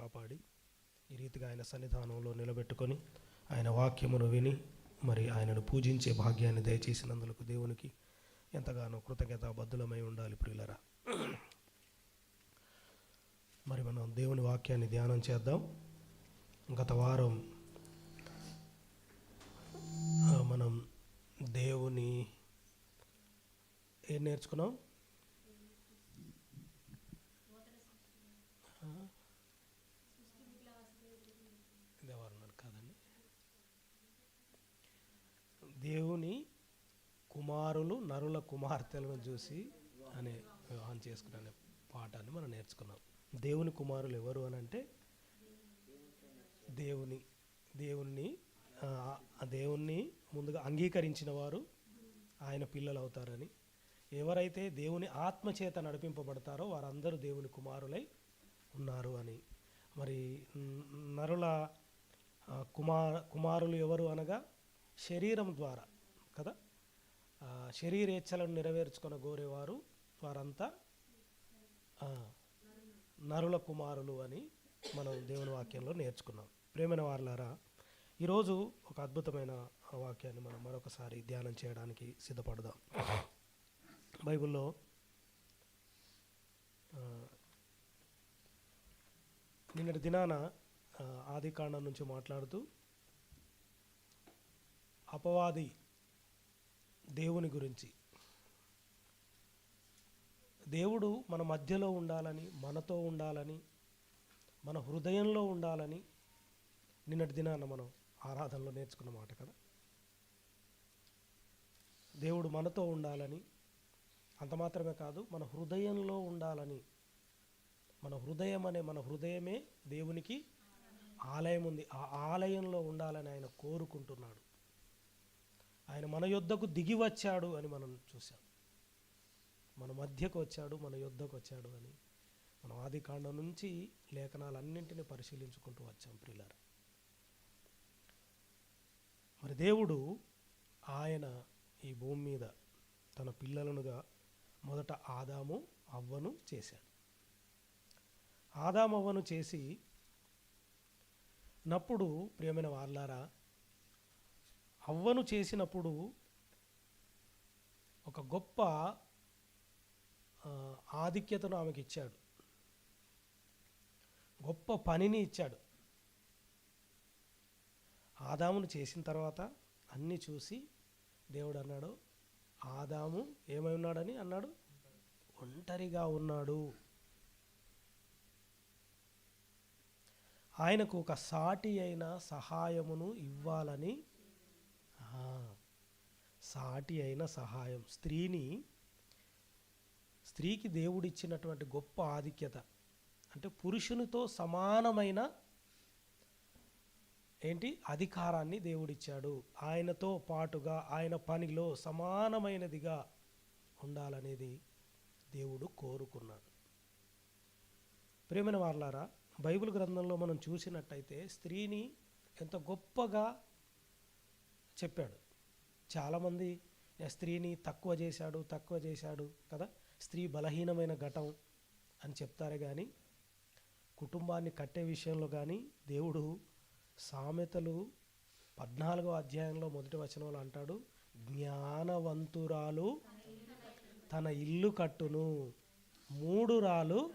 కాపాడి ఈ రీతిగా ఆయన సన్నిధానంలో నిలబెట్టుకొని ఆయన వాక్యమును విని మరి ఆయనను పూజించే భాగ్యాన్ని దయచేసినందులకు దేవునికి ఎంతగానో కృతజ్ఞతాబద్ధులమై ఉండాలి ప్రియులరా. మరి మనం దేవుని వాక్యాన్ని ధ్యానం చేద్దాం. గత వారం మనం దేవుని ఏం నేర్చుకున్నాం ఆ? ఇది ఎవరన్నారు కాదండి దేవుని కుమారులు నరుల కుమార్తెలను చూసి అనే వివాహం చేసుకునే పాఠాన్ని మనం నేర్చుకున్నాం. దేవుని కుమారులు ఎవరు అని అంటే దేవుని దేవుణ్ణి ఆ, దేవుణ్ణి ముందుగా అంగీకరించిన వారు ఆయన పిల్లలు అవుతారని ఎవరైతే దేవుని ఆత్మచేత నడిపింపబడతారో వారందరూ దేవుని కుమారులై ఉన్నారు అని. మరి నరుల కుమార్ కుమారులు ఎవరు అనగా శరీరం ద్వారా కదా? శరీరేచ్ఛలను నెరవేర్చుకొని కోరేవారు వారంతా నరుల కుమారులు అని మనం దేవుని వాక్యంలో నేర్చుకున్నాం. ప్రేమైన వార్లారా ఈరోజు ఒక అద్భుతమైన వాక్యాన్ని మనం మరొకసారి ధ్యానం చేయడానికి సిద్ధపడదాం. బైబిల్లో నిన్నటి దినాన ఆదికాండం ఆది కాండం నుంచి మాట్లాడుతూ అపవాది దేవుని గురించి. దేవుడు మన మధ్యలో ఉండాలని మనతో ఉండాలని మన హృదయంలో ఉండాలని నిన్నటి దినాన మనం ఆరాధనలో నేర్చుకున్న మాట కదా. దేవుడు మనతో ఉండాలని అంత మాత్రమే కాదు మన హృదయంలో ఉండాలని మన హృదయం అనే మన హృదయమే దేవునికి ఆలయం ఉంది. ఆ ఆలయంలో ఉండాలని ఆయన కోరుకుంటున్నాడు. ఆయన మన యొద్దకు దిగి వచ్చాడు అని మనం చూసాం మన మధ్యకు వచ్చాడు మన యొద్దకు వచ్చాడు అని మనం ఆది కాండం నుంచి లేఖనాలన్నింటినీ పరిశీలించుకుంటూ వచ్చాం ప్రియులారా. మరి దేవుడు ఆయన ఈ భూమి మీద తన పిల్లలనుగా మొదట ఆదాము అవ్వను చేశాడు. ఆదాము అవ్వను చేసి నప్పుడు ప్రియమైన వాళ్ళారా అవ్వను చేసినప్పుడు ఒక గొప్ప ఆధిక్యతను ఆమెకి ఇచ్చాడు గొప్ప పనిని ఇచ్చాడు. ఆదామును చేసిన తర్వాత అన్నీ చూసి దేవుడు అన్నాడు ఆదాము ఏమై ఉన్నాడని? అన్నాడు. ఒంటరిగా ఉన్నాడు. ఆయనకు ఒక సాటి అయిన సహాయమును ఇవ్వాలని సాటి అయిన సహాయం. స్త్రీని స్త్రీకి దేవుడిచ్చినటువంటి గొప్ప ఆధిక్యత. అంటే పురుషునితో సమానమైన ఏంటి? అధికారాన్ని దేవుడిచ్చాడు. ఆయనతో పాటుగా ఆయన పనిలో సమానమైనదిగా ఉండాలనేది దేవుడు కోరుకున్నాడు. ప్రేమైన వార్లారా బైబిల్ గ్రంథంలో మనం చూసినట్టయితే స్త్రీని ఎంత గొప్పగా చెప్పాడు. చాలామంది స్త్రీని తక్కువ చేశాడు తక్కువ చేశాడు కదా స్త్రీ బలహీనమైన ఘటం అని చెప్తారే కానీ కుటుంబాన్ని కట్టే విషయంలో కానీ దేవుడు సామెతలు పద్నాలుగో అధ్యాయంలో మొదటి వచనంలో అంటాడు జ్ఞానవంతురాలు తన ఇల్లు కట్టును మూడు రాలు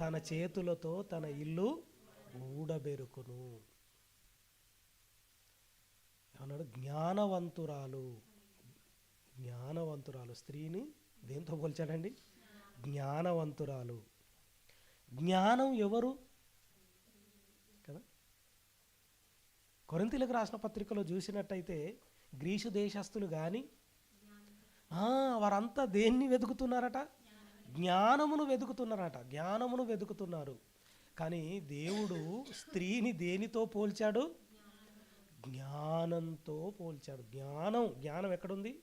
తన చేతులతో తన ఇల్లు ఊడబెరుకును. అన్నాడు జ్ఞానవంతురాలు. జ్ఞానవంతురాలు. స్త్రీని దేంతో పోల్చాడండి? జ్ఞానవంతురాలు. జ్ఞానం ఎవరు? కదా? కొరింతలకు రాసిన పత్రికలో చూసినట్టయితే గ్రీసు దేశస్తులు కానీ వారంతా దేన్ని వెతుకుతున్నారట? జ్ఞానమును వెతుకుతున్నారట. జ్ఞానమును వెతుకుతున్నారు. కానీ దేవుడు స్త్రీని దేనితో పోల్చాడు? జ్ఞానంతో పోల్చాడు. జ్ఞానం జ్ఞానం ఎక్కడుంది?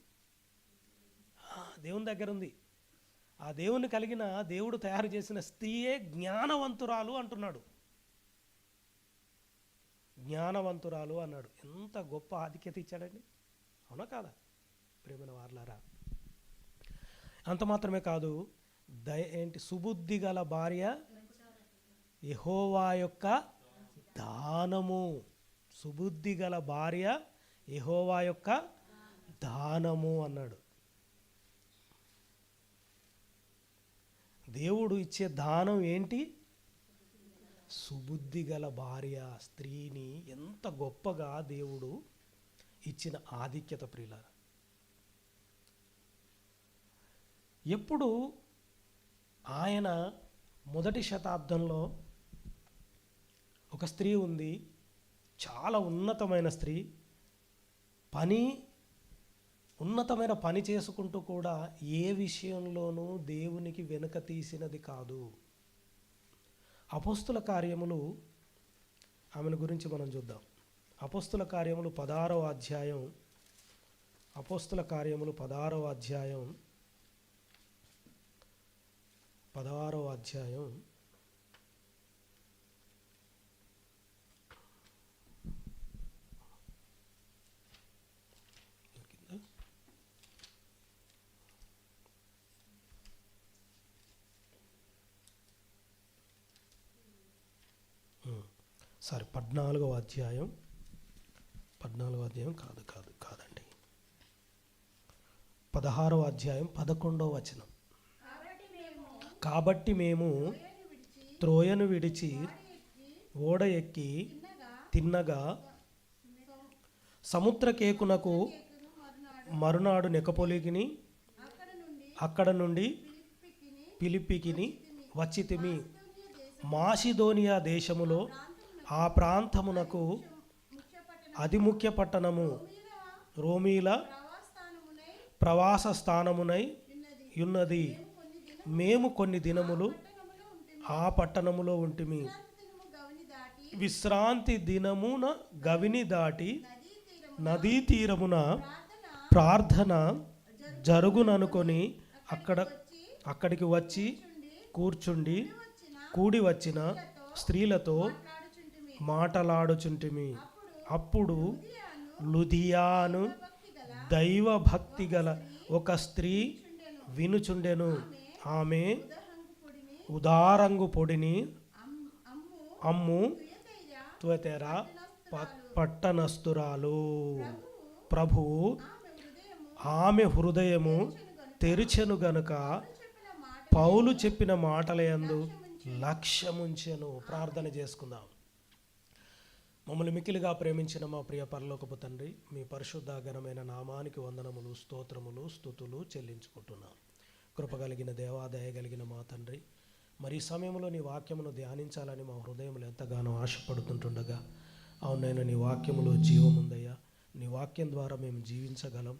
దేవుని దగ్గర ఉంది ఆ దేవుని కలిగిన దేవుడు తయారు చేసిన స్త్రీయే జ్ఞానవంతురాలు అంటున్నాడు. జ్ఞానవంతురాలు అన్నాడు. ఎంత గొప్ప ఆధిక్యత ఇచ్చాడండి. అవునా కాదా? ప్రేమల వార్లారా అంత మాత్రమే కాదు దయ ఏంటి సుబుద్ధి గల భార్య యహోవా యొక్క దానము. సుబుద్ధి గల భార్య ఎహోవా యొక్క దానము అన్నాడు. దేవుడు ఇచ్చే దానం ఏంటి? సుబుద్ధి గల భార్య స్త్రీని ఎంత గొప్పగా దేవుడు ఇచ్చిన ఆధిక్యత ప్రియుల ఎప్పుడు ఆయన మొదటి శతాబ్దంలో ఒక స్త్రీ ఉంది చాలా ఉన్నతమైన స్త్రీ పని ఉన్నతమైన పని చేసుకుంటూ కూడా ఏ విషయంలోనూ దేవునికి వెనుక తీసినది కాదు. అపోస్తుల కార్యములు ఆమెను గురించి మనం చూద్దాం. అపోస్తుల కార్యములు పదారవ అధ్యాయం అపోస్తుల కార్యములు పదారవ అధ్యాయం పదహారో అధ్యాయం సారీ పద్నాలుగవ అధ్యాయం పద్నాలుగవ అధ్యాయం కాదు కాదు కాదండి. పదహారవ అధ్యాయం పదకొండవ వచనం. కాబట్టి మేము త్రోయను విడిచి ఓడ ఎక్కి తిన్నగా సముద్ర కేకునకు మరునాడు నెకపోలికిని అక్కడ నుండి పిలిపికిని వచ్చితిమి మాసిదోనియా దేశములో ఆ ప్రాంతమునకు ముఖ్య అతి ముఖ్య పట్టణము రోమీల ప్రవాస స్థానమునై ఉన్నది. మేము కొన్ని దినములు ఆ పట్టణములో ఉంటిమి. విశ్రాంతి దినమున గవిని దాటి నదీ తీరమున ప్రార్థన జరుగుననుకొని అక్కడ అక్కడికి వచ్చి కూర్చుండి కూడి వచ్చిన స్త్రీలతో మాటలాడుచుంటిమి. అప్పుడు లుధియాను దైవభక్తి గల ఒక స్త్రీ వినుచుండెను. ఆమె ఉదారంగు పొడిని అమ్ము త్వతెర ప- పట్టణస్తురాలు ప్రభువు ఆమె హృదయము తెరిచెను గనుక పౌలు చెప్పిన మాటలయందు లక్ష్యముంచెను. ప్రార్థన చేసుకుందాం. మమ్మల్ని మిక్కిలిగా ప్రేమించిన మా ప్రియ పరలోకపు తండ్రి మీ పరిశుద్ధ ఘనమైన నామానికి వందనములు స్తోత్రములు స్థుతులు చెల్లించుకుంటున్నాం. కృపగలిగిన దేవాదయ కలిగిన మా తండ్రి మరి ఈ సమయంలో నీ వాక్యమును ధ్యానించాలని మా హృదయములు ఎంతగానో ఆశపడుతుంటుండగా అవును నీ వాక్యములో జీవముందయ్యా నీ వాక్యం ద్వారా మేము జీవించగలం.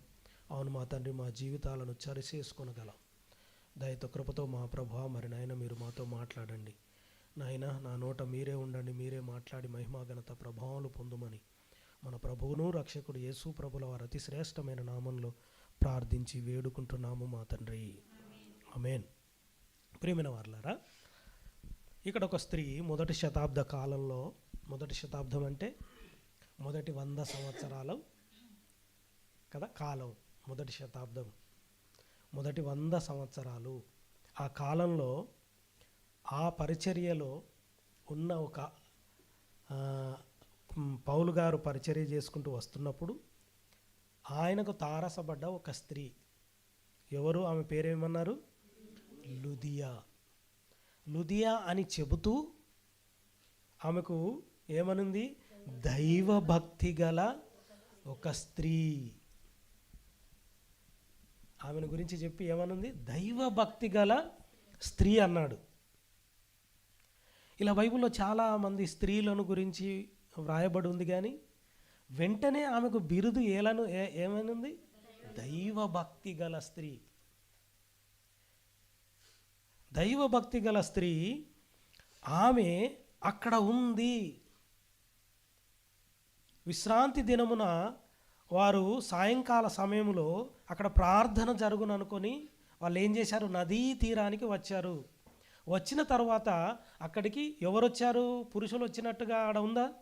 అవును మా తండ్రి మా జీవితాలను చరిచేసుకొనగలం. దయతో కృపతో మా ప్రభా మరి నాయన మీరు మాతో మాట్లాడండి. నాయన నా నోట మీరే ఉండండి మీరే మాట్లాడి మహిమా ఘనత ప్రభావాలు పొందుమని. మన ప్రభువును రక్షకుడు యేసు ప్రభుల వారి అతి శ్రేష్టమైన నామంలో ప్రార్థించి వేడుకుంటున్నాము మా తండ్రి. అమేన్ ప్రియమైన వార్లారా ఇక్కడ ఒక స్త్రీ మొదటి శతాబ్ద కాలంలో మొదటి శతాబ్దం అంటే మొదటి వంద సంవత్సరాలు కదా కాలం మొదటి శతాబ్దం. మొదటి వంద సంవత్సరాలు. ఆ కాలంలో ఆ పరిచర్యలో ఉన్న ఒక పౌలు గారు పరిచర్య చేసుకుంటూ వస్తున్నప్పుడు ఆయనకు తారసపడ్డ ఒక స్త్రీ. ఎవరు? ఆమె పేరేమన్నారు? లుదియా. లుదియా అని చెబుతూ ఆమెకు ఏమనుంది? దైవభక్తి గల ఒక స్త్రీ. ఆమెను గురించి చెప్పి ఏమనుంది? దైవభక్తి గల స్త్రీ అన్నాడు. ఇలా బైబిల్లో చాలామంది స్త్రీలను గురించి వ్రాయబడి ఉంది కానీ వెంటనే ఆమెకు బిరుదు ఏలను ఏ- ఏమనుంది? గల స్త్రీ. దైవభక్తి గల స్త్రీ ఆమె అక్కడ ఉంది. విశ్రాంతి దినమున వారు సాయంకాల సమయంలో అక్కడ ప్రార్థన జరుగుననుకొని వాళ్ళు ఏం చేశారు? నదీ తీరానికి వచ్చారు. వచ్చిన తర్వాత అక్కడికి ఎవరు వచ్చారు పురుషులు వచ్చినట్టుగా ఆడ ఉందా?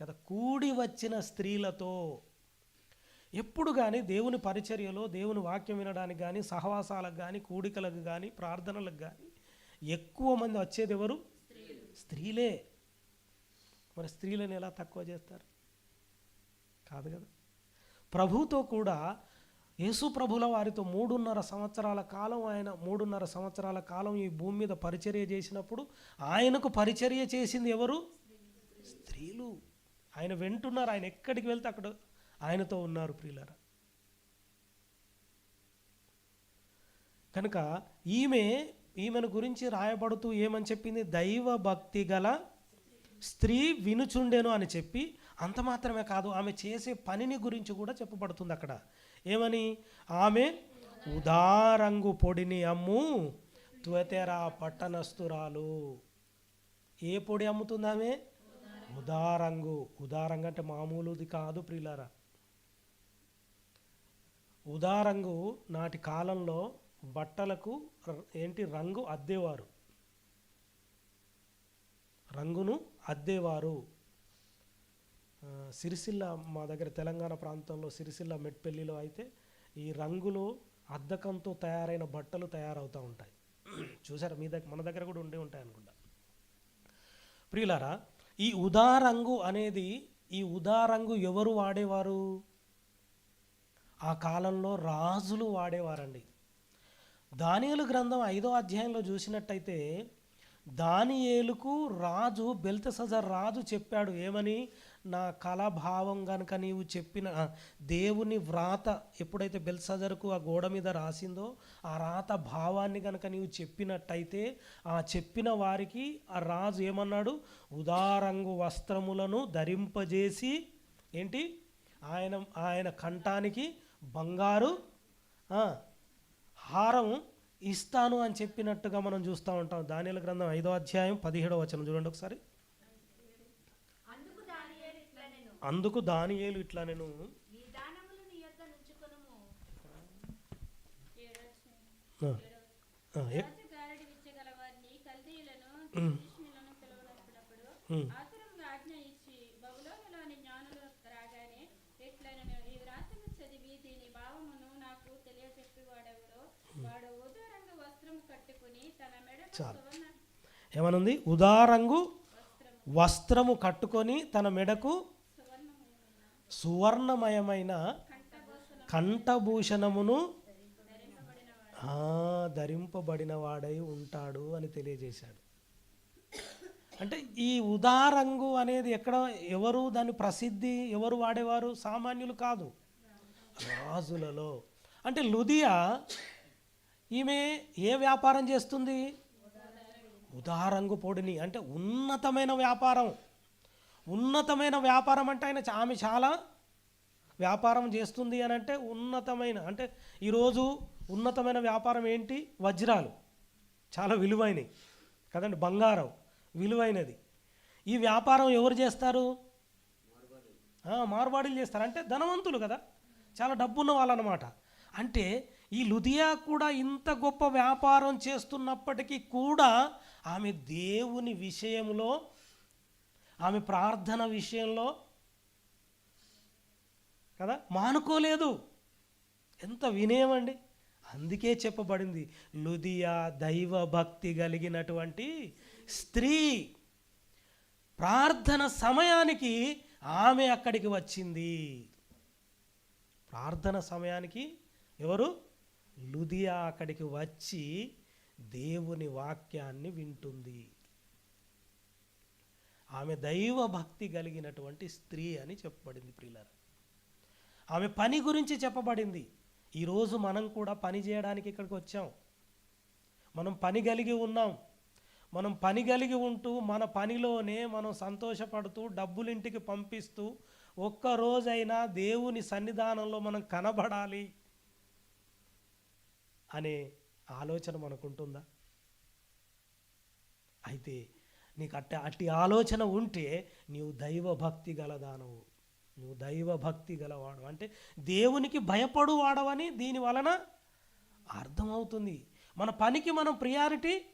కదా కూడి వచ్చిన స్త్రీలతో. ఎప్పుడు కానీ దేవుని పరిచర్యలో దేవుని వాక్యం వినడానికి కానీ సహవాసాలకు కానీ కూడికలకు కానీ ప్రార్థనలకు కానీ ఎక్కువ మంది వచ్చేది ఎవరు? స్త్రీలే. మరి స్త్రీలను ఎలా తక్కువ చేస్తారు? కాదు కదా. ప్రభుతో కూడా యేసు ప్రభుల వారితో మూడున్నర సంవత్సరాల కాలం ఆయన మూడున్నర సంవత్సరాల కాలం ఈ భూమి మీద పరిచర్య చేసినప్పుడు ఆయనకు పరిచర్య చేసింది ఎవరు? స్త్రీలు. ఆయన వెంటున్నారు ఆయన ఎక్కడికి వెళ్తే అక్కడ ఆయనతో ఉన్నారు ప్రియులారా. కనుక ఈమె ఈమెను గురించి రాయబడుతూ ఏమని చెప్పింది? దైవ భక్తి గల స్త్రీ వినుచుండెను అని చెప్పి అంత మాత్రమే కాదు ఆమె చేసే పనిని గురించి కూడా చెప్పబడుతుంది అక్కడ. ఏమని? ఆమె ఉదారంగు పొడిని అమ్ము త్వతెరా పట్టణస్తురాలు ఏ పొడి అమ్ముతుంది ఆమె? ఉదారంగు. ఉదారంగు అంటే మామూలుది కాదు ప్రియులారా. ఉదారంగు నాటి కాలంలో బట్టలకు ఏంటి? రంగు అద్దేవారు. రంగును అద్దేవారు. సిరిసిల్ల మా దగ్గర తెలంగాణ ప్రాంతంలో సిరిసిల్ల మెట్పెల్లిలో అయితే ఈ రంగులు అద్దకంతో తయారైన బట్టలు తయారవుతూ ఉంటాయి. చూసారా? మీ దగ్గర మన దగ్గర కూడా ఉండే ఉంటాయి అనుకుంటా. ప్రియులారా ఈ ఉదారంగు అనేది ఈ ఉదారంగు ఎవరు వాడేవారు? ఆ కాలంలో రాజులు వాడేవారండి. దానియలు గ్రంథం ఐదో అధ్యాయంలో చూసినట్టయితే దానియేలుకు రాజు బెల్తసజర్ రాజు చెప్పాడు ఏమని? నా కళాభావం కనుక నీవు చెప్పిన దేవుని వ్రాత ఎప్పుడైతే బెల్సజర్కు ఆ గోడ మీద రాసిందో ఆ రాత భావాన్ని కనుక నీవు చెప్పినట్టయితే ఆ చెప్పిన వారికి ఆ రాజు ఏమన్నాడు? ఉదారంగు వస్త్రములను ధరింపజేసి ఏంటి? ఆయన ఆయన కంఠానికి బంగారు హారం ఇస్తాను అని చెప్పినట్టుగా మనం చూస్తూ ఉంటాం. దానిల గ్రంథం ఐదో అధ్యాయం పదిహేడో వచనం. చూడండి ఒకసారి అందుకు దానియేలు ఇట్లా నేను అందుకు దానియేలు ఇట్లా నేను చాలు. ఏమనుంది? ఉదారంగు వస్త్రము కట్టుకొని తన మెడకు సువర్ణమయమైన కంఠభూషణమును ఆ, ధరింపబడిన వాడై ఉంటాడు అని తెలియజేశాడు. అంటే ఈ ఉదారంగు అనేది ఎక్కడ ఎవరు దాని ప్రసిద్ధి ఎవరు వాడేవారు? సామాన్యులు కాదు. రాజులలో. అంటే లుదియా ఈమె ఏ వ్యాపారం చేస్తుంది? ఉదారంగు పొడిని. అంటే ఉన్నతమైన వ్యాపారం. ఉన్నతమైన వ్యాపారం అంటే ఆయన ఆమె చాలా వ్యాపారం చేస్తుంది అని అంటే ఉన్నతమైన అంటే ఈరోజు ఉన్నతమైన వ్యాపారం ఏంటి? వజ్రాలు. చాలా విలువైనవి కదండి? బంగారం విలువైనది. ఈ వ్యాపారం ఎవరు చేస్తారు? మార్వాడీలు చేస్తారు. అంటే ధనవంతులు కదా? చాలా డబ్బున్న వాళ్ళనమాట. అంటే ఈ లుధియా కూడా ఇంత గొప్ప వ్యాపారం చేస్తున్నప్పటికీ కూడా ఆమె దేవుని విషయంలో ఆమె ప్రార్థన విషయంలో కదా మానుకోలేదు. ఎంత వినేమండి అందుకే చెప్పబడింది లుదియా దైవ భక్తి కలిగినటువంటి స్త్రీ ప్రార్థన సమయానికి ఆమె అక్కడికి వచ్చింది. ప్రార్థన సమయానికి ఎవరు? లుదియా అక్కడికి వచ్చి దేవుని వాక్యాన్ని వింటుంది. ఆమె దైవ భక్తి కలిగినటువంటి స్త్రీ అని చెప్పబడింది ప్రియులారా. ఆమె పని గురించి చెప్పబడింది. ఈరోజు మనం కూడా పని చేయడానికి ఇక్కడికి వచ్చాం. మనం పని కలిగి ఉన్నాం. మనం పని కలిగి ఉంటూ మన పనిలోనే మనం సంతోషపడుతూ డబ్బులు ఇంటికి పంపిస్తూ ఒక్కరోజైనా దేవుని సన్నిధానంలో మనం కనబడాలి అనే ఆలోచన మనకుంటుందా? అయితే నీకు అట్టి అట్టి ఆలోచన ఉంటే నీవు దైవభక్తి గలదానవు. నువ్వు దైవభక్తి గలవాడు. అంటే దేవునికి భయపడు వాడవని దీని వలన అర్థమవుతుంది. మన పనికి మనం ప్రియారిటీ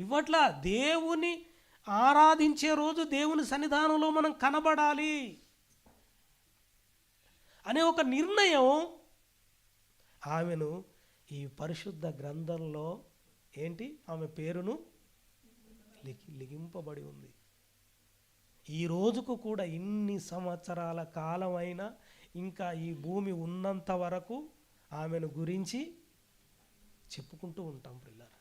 ఇవ్వట్లా? దేవుని ఆరాధించే రోజు దేవుని సన్నిధానంలో మనం కనబడాలి అనే ఒక నిర్ణయం ఆమెను ఈ పరిశుద్ధ గ్రంథంలో ఏంటి? ఆమె పేరును లిఖి లిగింపబడి ఉంది. ఈ రోజుకు కూడా ఇన్ని సంవత్సరాల కాలమైన ఇంకా ఈ భూమి ఉన్నంత వరకు ఆమెను గురించి చెప్పుకుంటూ ఉంటాం పిల్లలు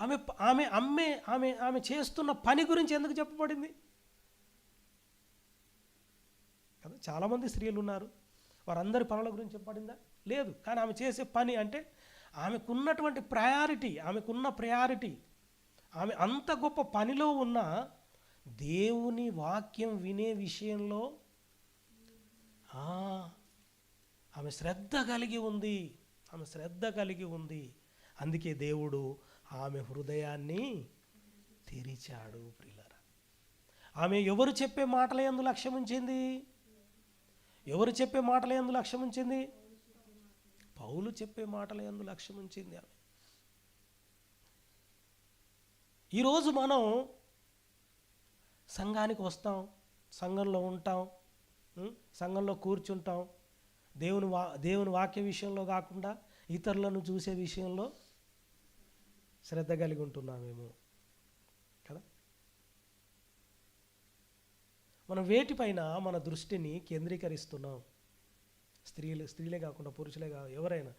ఆమె ఆమె అమ్మే ఆమె ఆమె చేస్తున్న పని గురించి ఎందుకు చెప్పబడింది? కదా చాలామంది స్త్రీలు ఉన్నారు. వారందరి పనుల గురించి చెప్పబడిందా? లేదు. కానీ ఆమె చేసే పని అంటే ఆమెకున్నటువంటి ప్రయారిటీ ఆమెకున్న ప్రయారిటీ ఆమె అంత గొప్ప పనిలో ఉన్న దేవుని వాక్యం వినే విషయంలో ఆమె శ్రద్ధ కలిగి ఉంది. ఆమె శ్రద్ధ కలిగి ఉంది. అందుకే దేవుడు ఆమె హృదయాన్ని తెరిచాడు ప్రియులరా. ఆమె ఎవరు చెప్పే మాటల ఎందు లక్ష్యం ఉంచింది? ఎవరు చెప్పే మాటల ఎందు లక్ష్యం ఉంచింది? పౌలు చెప్పే మాటల ఎందు లక్ష్యం ఉంచింది ఆమె. ఈరోజు మనం సంఘానికి వస్తాం సంఘంలో ఉంటాం సంఘంలో కూర్చుంటాం. దేవుని వా దేవుని వాక్య విషయంలో కాకుండా ఇతరులను చూసే విషయంలో శ్రద్ధ కలిగి ఉంటున్నామేమో. కదా? మనం వేటిపైన మన దృష్టిని కేంద్రీకరిస్తున్నాం. స్త్రీలు స్త్రీలే కాకుండా పురుషులే కాదు ఎవరైనా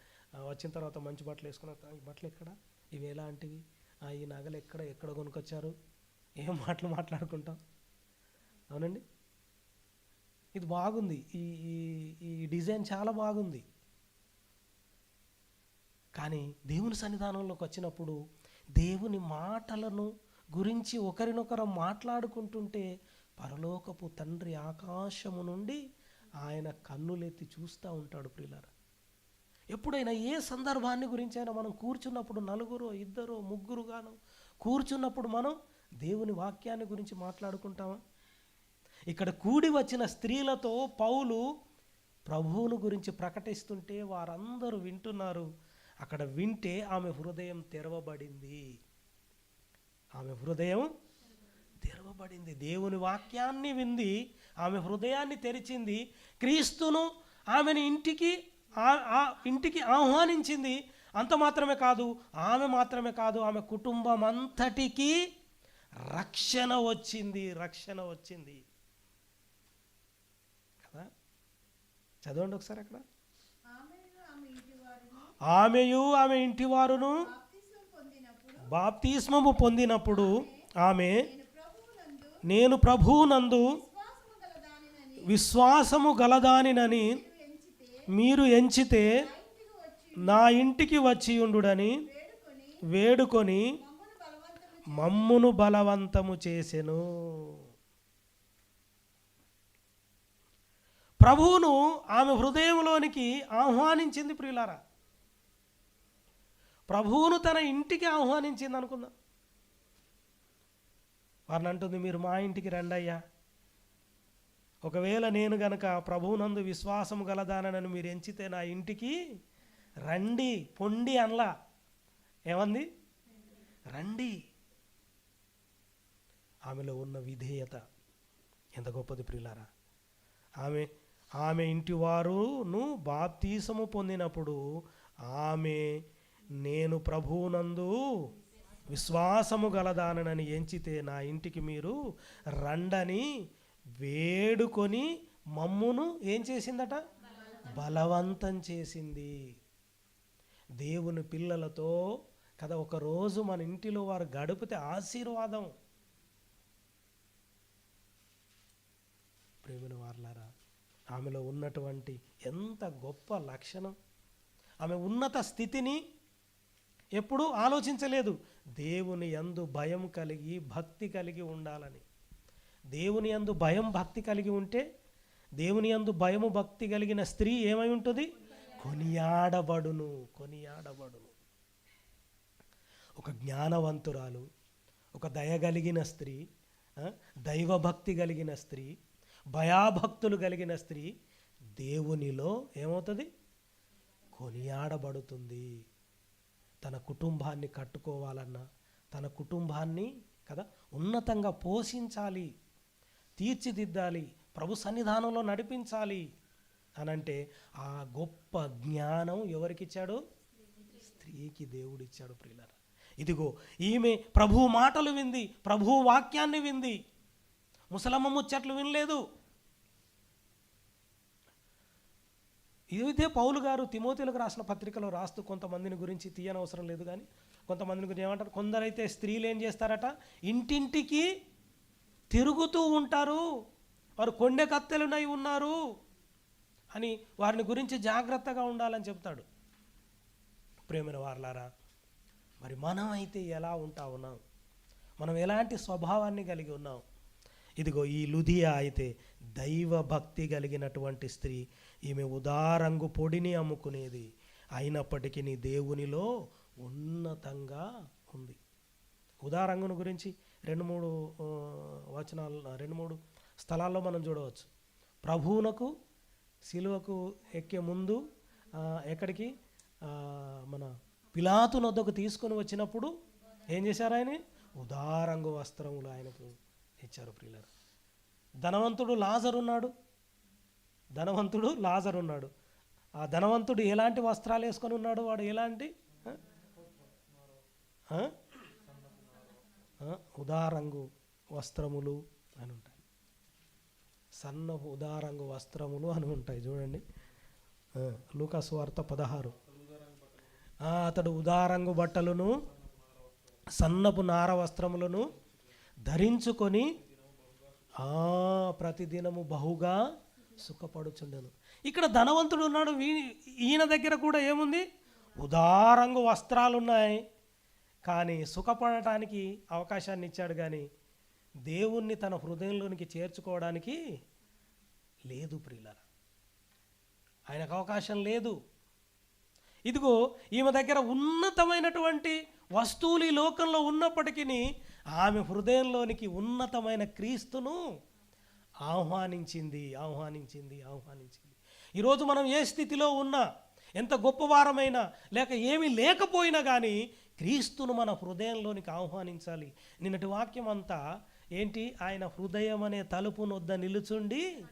వచ్చిన తర్వాత మంచి బట్టలు వేసుకున్న బట్టలు ఎక్కడ? ఇవి ఎలాంటివి ఈ నగలు ఎక్కడ ఎక్కడ కొనుక్కొచ్చారు? ఏం మాటలు మాట్లాడుకుంటాం? అవునండి? ఇది బాగుంది. ఈ ఈ- ఈ డిజైన్ చాలా బాగుంది. కానీ దేవుని సన్నిధానంలోకి వచ్చినప్పుడు దేవుని మాటలను గురించి ఒకరినొకరు మాట్లాడుకుంటుంటే పరలోకపు తండ్రి ఆకాశము నుండి ఆయన కన్నులెత్తి చూస్తూ ఉంటాడు ప్రియులారా. ఎప్పుడైనా ఏ సందర్భాన్ని గురించి అయినా మనం కూర్చున్నప్పుడు నలుగురు ఇద్దరు ముగ్గురు గాను కూర్చున్నప్పుడు మనం దేవుని వాక్యాన్ని గురించి మాట్లాడుకుంటామా? ఇక్కడ కూడి వచ్చిన స్త్రీలతో పౌలు ప్రభువును గురించి ప్రకటిస్తుంటే వారందరూ వింటున్నారు. అక్కడ వింటే ఆమె హృదయం తెరవబడింది. ఆమె హృదయం తెరవబడింది. దేవుని వాక్యాన్ని వింది ఆమె హృదయాన్ని తెరిచింది. క్రీస్తును ఆమెను ఇంటికి ఆ- ఇంటికి ఆహ్వానించింది అంత మాత్రమే కాదు ఆమె మాత్రమే కాదు ఆమె కుటుంబం అంతటికి రక్షణ వచ్చింది రక్షణ వచ్చింది. కదా? చదవండి ఒకసారి అక్కడ. ఆమెయు ఆమె ఇంటి వారును బాప్తిస్మము పొందినప్పుడు ఆమె నేను ప్రభువునందు విశ్వాసము గలదానినని మీరు ఎంచితే నా ఇంటికి వచ్చి ఉండుడని వేడుకొని మమ్మును బలవంతము చేసెను. ప్రభువును ఆమె హృదయంలోనికి ఆహ్వానించింది ప్రియులారా. ప్రభువును తన ఇంటికి ఆహ్వానించింది అనుకుందాం. వారిని అంటుంది మీరు మా ఇంటికి రండి అయ్యా ఒకవేళ నేను గనక ప్రభువునందు విశ్వాసం గలదానని మీరు ఎంచితే నా ఇంటికి రండి పొండి అనలా. ఏమంది? రండి. ఆమెలో ఉన్న విధేయత ఎంత గొప్పది ప్రియులారా. ఆమె ఆమె ఇంటి వారును బాప్తీసము పొందినప్పుడు ఆమె నేను ప్రభువునందు విశ్వాసము గలదానని ఎంచితే నా ఇంటికి మీరు రండని వేడుకొని మమ్మును ఏం చేసిందట? బలవంతం చేసింది. దేవుని పిల్లలతో కదా ఒక రోజు మన ఇంటిలో వారు గడిపితే ఆశీర్వాదం. ప్రేమిన వార్లారా ఆమెలో ఉన్నటువంటి ఎంత గొప్ప లక్షణం. ఆమె ఉన్నత స్థితిని ఎప్పుడూ ఆలోచించలేదు. దేవుని ఎందు భయం కలిగి భక్తి కలిగి ఉండాలని. దేవుని యందు భయం భక్తి కలిగి ఉంటే దేవుని యందు భయము భక్తి కలిగిన స్త్రీ ఏమై ఉంటుంది? కొనియాడబడును కొనియాడబడును. ఒక జ్ఞానవంతురాలు ఒక దయగలిగిన స్త్రీ దైవభక్తి కలిగిన స్త్రీ భయాభక్తులు కలిగిన స్త్రీ దేవునిలో ఏమవుతుంది? కొనియాడబడుతుంది. తన కుటుంబాన్ని కట్టుకోవాలన్నా తన కుటుంబాన్ని కదా ఉన్నతంగా పోషించాలి. తీర్చిదిద్దాలి ప్రభు సన్నిధానంలో నడిపించాలి అనంటే ఆ గొప్ప జ్ఞానం ఎవరికిచ్చాడు? స్త్రీకి దేవుడిచ్చాడు ప్రియులరా. ఇదిగో ఈమె ప్రభు మాటలు వింది ప్రభు వాక్యాన్ని వింది. ముసలమ్మ ముచ్చట్లు వినలేదు. ఇదే పౌలు గారు తిమోతిలకు రాసిన పత్రికలో రాస్తూ కొంతమందిని గురించి తీయనవసరం లేదు కానీ కొంతమందిని గురించి ఏమంటారు? కొందరైతే స్త్రీలు ఏం చేస్తారట? ఇంటింటికి తిరుగుతూ ఉంటారు. వారు కొండె కత్తెలునై ఉన్నారు అని వారిని గురించి జాగ్రత్తగా ఉండాలని చెప్తాడు. ప్రేమైన వారలారా మరి మనం అయితే ఎలా ఉంటా ఉన్నాం? మనం ఎలాంటి స్వభావాన్ని కలిగి ఉన్నాం? ఇదిగో ఈ లుధియా అయితే దైవ భక్తి కలిగినటువంటి స్త్రీ. ఈమె ఉదారంగు పొడిని అమ్ముకునేది. అయినప్పటికీ నీ దేవునిలో ఉన్నతంగా ఉంది. ఉదారంగును గురించి రెండు మూడు వచనాలు రెండు మూడు స్థలాల్లో మనం చూడవచ్చు. ప్రభువునకు శిలువకు ఎక్కే ముందు ఎక్కడికి? మన పిలాతు నొద్దకు తీసుకొని వచ్చినప్పుడు ఏం చేశారు ఆయన? ఉదారంగు వస్త్రములు ఆయనకు ఇచ్చారు ప్రియులరు. ధనవంతుడు లాజర్ ఉన్నాడు. ధనవంతుడు లాజర్ ఉన్నాడు. ఆ ధనవంతుడు ఎలాంటి వస్త్రాలు వేసుకొని ఉన్నాడు వాడు? ఎలాంటి? ఉదారంగు వస్త్రములు అని ఉంటాయి. సన్నపు ఉదారంగు వస్త్రములు అని ఉంటాయి చూడండి. ఆ, లూకాసు వార్త పదహారు. అతడు ఉదారంగు బట్టలను సన్నపు నార వస్త్రములను ధరించుకొని ప్రతిదినము బహుగా సుఖపడుచుండెను. ఇక్కడ ధనవంతుడు ఉన్నాడు. వీ- ఈయన దగ్గర కూడా ఏముంది? ఉదారంగు వస్త్రాలు ఉన్నాయి కానీ సుఖపడటానికి అవకాశాన్ని ఇచ్చాడు కానీ దేవుణ్ణి తన హృదయంలోనికి చేర్చుకోవడానికి లేదు ప్రియులరా. ఆయనకు అవకాశం లేదు. ఇదిగో ఈమె దగ్గర ఉన్నతమైనటువంటి వస్తువులు ఈ లోకంలో ఉన్నప్పటికీ ఆమె హృదయంలోనికి ఉన్నతమైన క్రీస్తును ఆహ్వానించింది ఆహ్వానించింది ఆహ్వానించింది. ఈరోజు మనం ఏ స్థితిలో ఉన్నా ఎంత గొప్పవారమైనా లేక ఏమీ లేకపోయినా కానీ క్రీస్తును మన హృదయంలోనికి ఆహ్వానించాలి. నిన్నటి వాక్యం అంతా ఏంటి? ఆయన హృదయం అనే తలుపు నొద్ద నిలుచుండి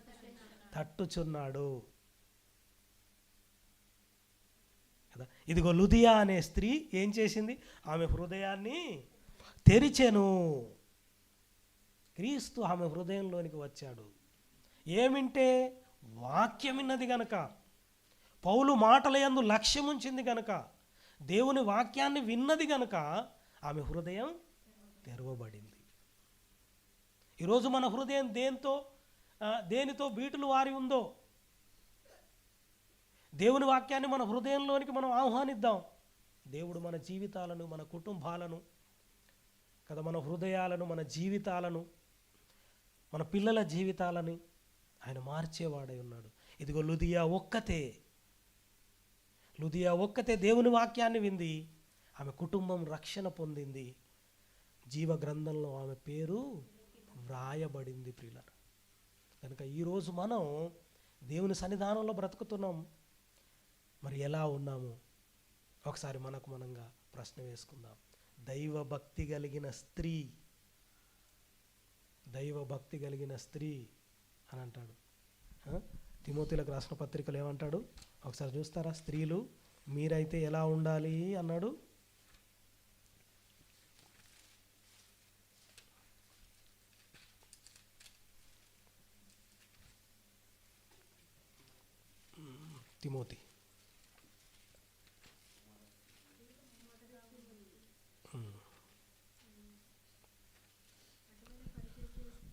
తట్టుచున్నాడు. కదా? ఇదిగో లుదియా అనే స్త్రీ ఏం చేసింది? ఆమె హృదయాన్ని తెరిచెను. క్రీస్తు ఆమె హృదయంలోనికి వచ్చాడు. ఏమింటే వాక్యం విన్నది గనక పౌలు మాటల యందు లక్ష్యం ఉంచింది గనక దేవుని వాక్యాన్ని విన్నది గనుక ఆమె హృదయం తెరవబడింది. ఈరోజు మన హృదయం దేంతో దేనితో బీటులు వారి ఉందో? దేవుని వాక్యాన్ని మన హృదయంలోనికి మనం ఆహ్వానిద్దాం. దేవుడు మన జీవితాలను మన కుటుంబాలను కదా మన హృదయాలను మన జీవితాలను మన పిల్లల జీవితాలని ఆయన మార్చేవాడై ఉన్నాడు. ఇదిగో లుదియా ఒక్కతే లుదియా ఒక్కతే దేవుని వాక్యాన్ని వింది. ఆమె కుటుంబం రక్షణ పొందింది. జీవ గ్రంథంలో ఆమె పేరు వ్రాయబడింది ప్రియుల కనుక ఈరోజు మనం దేవుని సన్నిధానంలో బ్రతుకుతున్నాం. మరి ఎలా ఉన్నాము? ఒకసారి మనకు మనంగా ప్రశ్న వేసుకుందాం. దైవ భక్తి కలిగిన స్త్రీ దైవ భక్తి కలిగిన స్త్రీ అని అంటాడు. తిమోతిలకు రాసిన పత్రికలు ఏమంటాడు? ఒకసారి చూస్తారా? స్త్రీలు మీరైతే ఎలా ఉండాలి? అన్నాడు. తిమోతి.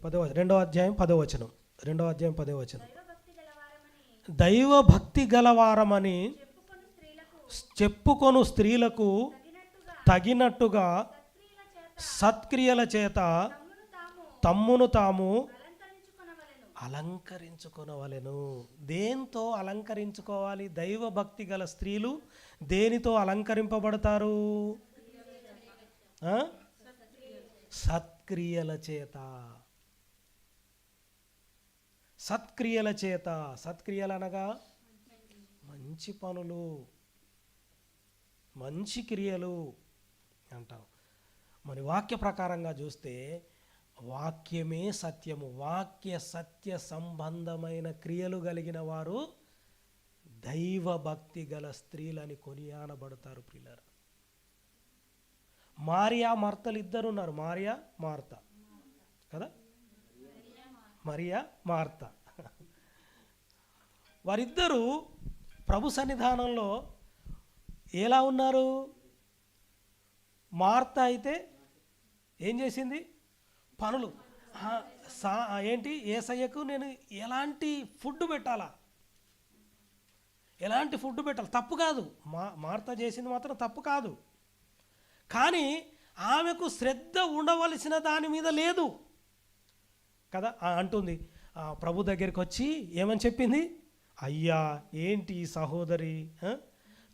పదవ రెండవ అధ్యాయం పదవ వచనం. రెండవ అధ్యాయం పదవ వచనం. దైవభక్తి గలవారమని చెప్పుకొని స్త్రీలకు చెప్పుకొను స్త్రీలకు తగినట్టుగా సత్క్రియల చేత తమ్మును తాము అలంకరించుకొనవలెను. దేంతో అలంకరించుకోవాలి? దైవభక్తి గల స్త్రీలు దేనితో అలంకరింపబడతారు? సత్క్రియల చేత. సత్క్రియల చేత. సత్క్రియలు అనగా మంచి పనులు మంచి క్రియలు అంటాం మరి వాక్య ప్రకారంగా చూస్తే వాక్యమే సత్యము. వాక్య సత్య సంబంధమైన క్రియలు కలిగిన వారు దైవ భక్తి గల స్త్రీలని కొనియానబడతారు పిల్లలు మారియా మార్తలు ఇద్దరు ఉన్నారు మారియా మార్త. కదా? Maria Martha. వారిద్దరూ ప్రభు సన్నిధానంలో ఎలా ఉన్నారు? మార్త అయితే ఏం చేసింది? పనులు. సా ఏంటి? ఏసయ్యకు నేను ఎలాంటి ఫుడ్ పెట్టాలా? ఎలాంటి ఫుడ్ పెట్టాలి? తప్పు కాదు. మా మార్త చేసింది మాత్రం తప్పు కాదు. కానీ ఆమెకు శ్రద్ధ ఉండవలసిన దాని మీద లేదు. కదా? అంటుంది. ప్రభు దగ్గరికి వచ్చి ఏమని చెప్పింది? అయ్యా ఏంటి సహోదరి?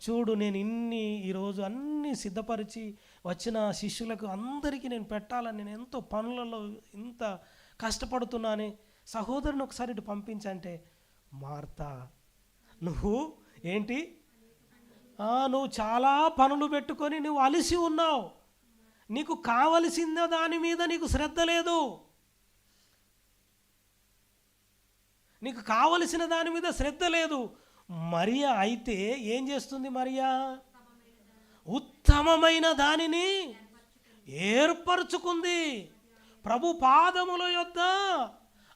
చూడు నేను ఇన్ని ఈరోజు అన్ని సిద్ధపరిచి వచ్చిన శిష్యులకు అందరికీ నేను పెట్టాలని నేను ఎంతో పనులలో ఇంత కష్టపడుతున్నానే. సహోదరుని ఒకసారి ఇటు పంపించంటే మార్తా నువ్వు ఏంటి? నువ్వు చాలా పనులు పెట్టుకొని నువ్వు అలసి ఉన్నావు. నీకు కావలసిన దాని మీద నీకు శ్రద్ధ లేదు. నీకు కావలసిన దాని మీద శ్రద్ధ లేదు. మరియా అయితే ఏం చేస్తుంది మరియా? ఉత్తమమైన దానిని ఏర్పరచుకుంది. ప్రభు పాదముల యొద్ద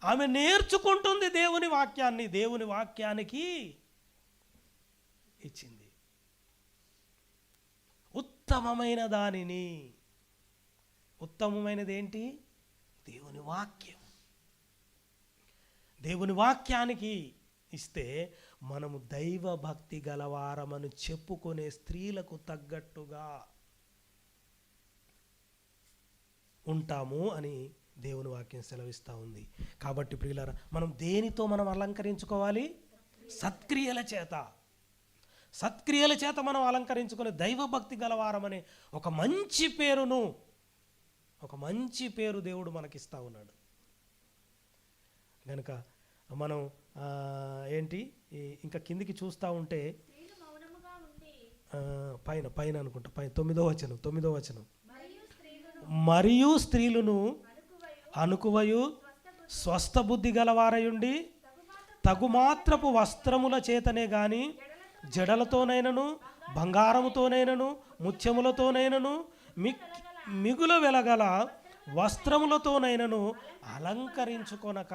ఆమె నేర్చుకుంటుంది దేవుని వాక్యాన్ని. దేవుని వాక్యానికి ఇచ్చింది. ఉత్తమమైన దానిని. ఉత్తమమైనది ఏంటి దేవుని వాక్యం. దేవుని వాక్యానికి ఇస్తే మనము దైవ భక్తి గలవారమని చెప్పుకునే స్త్రీలకు తగ్గట్టుగా ఉంటాము అని దేవుని వాక్యం సెలవిస్తూ ఉంది. కాబట్టి ప్రియులరా మనం దేనితో మనం అలంకరించుకోవాలి? సత్క్రియల చేత. సత్క్రియల చేత మనం అలంకరించుకునే దైవభక్తి గలవారమనే ఒక మంచి పేరును ఒక మంచి పేరు దేవుడు మనకిస్తూ ఉన్నాడు. కనుక మనం ఏంటి ఇంకా కిందికి చూస్తూ ఉంటే పైన పైన అనుకుంటా పైన తొమ్మిదో వచనం తొమ్మిదో వచనం. మరియు స్త్రీలను అనుకువయు స్వస్థ బుద్ధి గలవారయుండి తగుమాత్ర తగుమాత్రపు వస్త్రముల చేతనే గాని జడలతోనైనను బంగారముతోనైనను ముత్యములతోనైనను మి మిగుల వెలగల వస్త్రములతోనైనను అలంకరించుకొనక.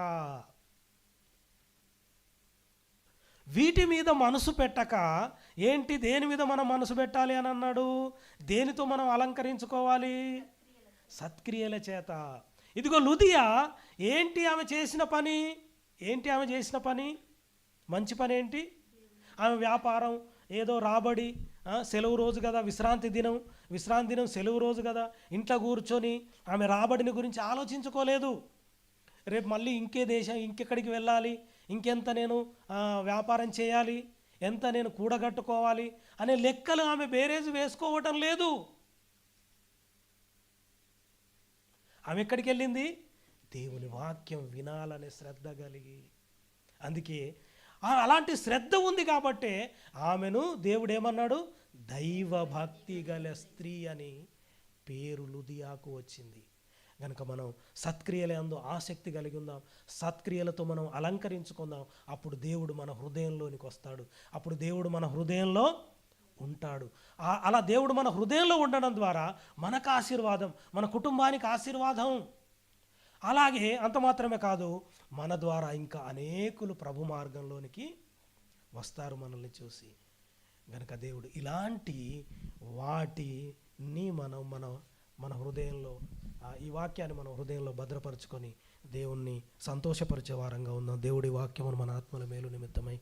వీటి మీద మనసు పెట్టక ఏంటి దేని మీద మనం మనసు పెట్టాలి అని అన్నాడు? దేనితో మనం అలంకరించుకోవాలి? సత్క్రియల చేత. ఇదిగో లుదియా ఏంటి ఆమె చేసిన పని? ఏంటి ఆమె చేసిన పని? మంచి పని ఏంటి? ఆమె వ్యాపారం ఏదో రాబడి సెలవు రోజు కదా విశ్రాంతి దినం విశ్రాంతి దినం సెలవు రోజు కదా. ఇంట్లో కూర్చొని ఆమె రాబడిని గురించి ఆలోచించుకోలేదు. రేపు మళ్ళీ ఇంకే దేశం ఇంకెక్కడికి వెళ్ళాలి? ఇంకెంత నేను వ్యాపారం చేయాలి? ఎంత నేను కూడగట్టుకోవాలి? అనే లెక్కలు ఆమె బేరేజ్ వేసుకోవటం లేదు. ఆమె ఎక్కడికి వెళ్ళింది? దేవుని వాక్యం వినాలనే శ్రద్ధ కలిగి. అందుకే ఆ- అలాంటి శ్రద్ధ ఉంది కాబట్టే ఆమెను దేవుడు ఏమన్నాడు? దైవ భక్తి గల స్త్రీ అని పేరు లుదియాకు వచ్చింది. కనుక మనం సత్క్రియల అందు ఆసక్తి కలిగి ఉందాం. సత్క్రియలతో మనం అలంకరించుకుందాం. అప్పుడు దేవుడు మన హృదయంలోనికి వస్తాడు. అప్పుడు దేవుడు మన హృదయంలో ఉంటాడు. అలా దేవుడు మన హృదయంలో ఉండడం ద్వారా మనకు ఆశీర్వాదం మన కుటుంబానికి ఆశీర్వాదం. అలాగే అంత మాత్రమే కాదు మన ద్వారా ఇంకా అనేకులు ప్రభు మార్గంలోనికి వస్తారు మనల్ని చూసి. గనక దేవుడు ఇలాంటి వాటిని మనం మన మన హృదయంలో ఈ వాక్యాన్ని మనం హృదయంలో భద్రపరుచుకొని దేవుణ్ణి సంతోషపరిచే వారంగా ఉన్న దేవుడి వాక్యమును మన ఆత్మల మేలు నిమిత్తమై